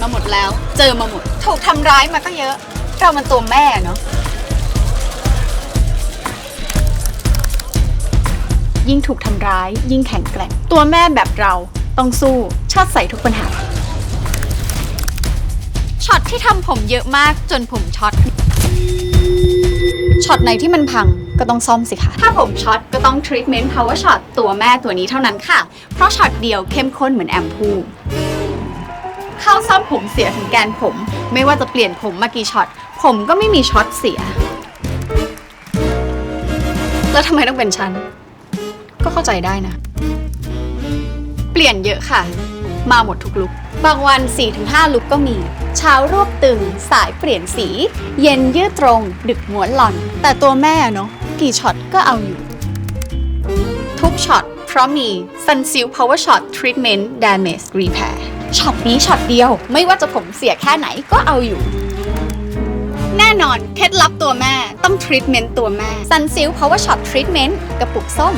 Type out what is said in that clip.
เจอมาหมด ถูกทำร้ายมาก็เยอะ เรามันตัวแม่เนาะ ยิ่งถูกทำร้าย ยิ่งแข็งแกร่ง ตัวแม่แบบเราต้องสู้ชาติใส่ทุกปัญหา ช็อตที่ทำผมเยอะมากจนผมช็อต ช็อตไหนที่มันพังก็ต้องซ่อมสิคะ ถ้าผมช็อตก็ต้อง treatment power shot ตัวแม่ตัวนี้เท่านั้นค่ะ เพราะช็อตเดียวเข้มข้นเหมือนแอมพู เข้าซ่อมผมเสียถึงแกนผม ไม่ว่าจะเปลี่ยนผมมากี่ช็อต ผมก็ไม่มีช็อตเสีย แล้วทำไมต้องเป็นฉัน ก็เข้าใจได้นะ เปลี่ยนเยอะค่ะ มาหมดทุกลุก บางวัน 4-5 ลุกก็มี เช้ารวบตึง สายเปลี่ยนสี เย็นยืดตรง ดึกม้วนหล่อน แต่ตัวแม่เนาะกี่ช็อตก็เอาอยู่ ทุกช็อตเพราะมี Sunsilk Power Shot Treatment Damage Repair ช็อตนี้ช็อตเดียว ไม่ว่าจะผมเสียแค่ไหนก็เอาอยู่ แน่นอน เคล็ดลับตัวแม่ต้องทรีทเมนต์ตัวแม่ซันซิลเพราะว่าช็อตทรีทเมนต์กระปุกส้ม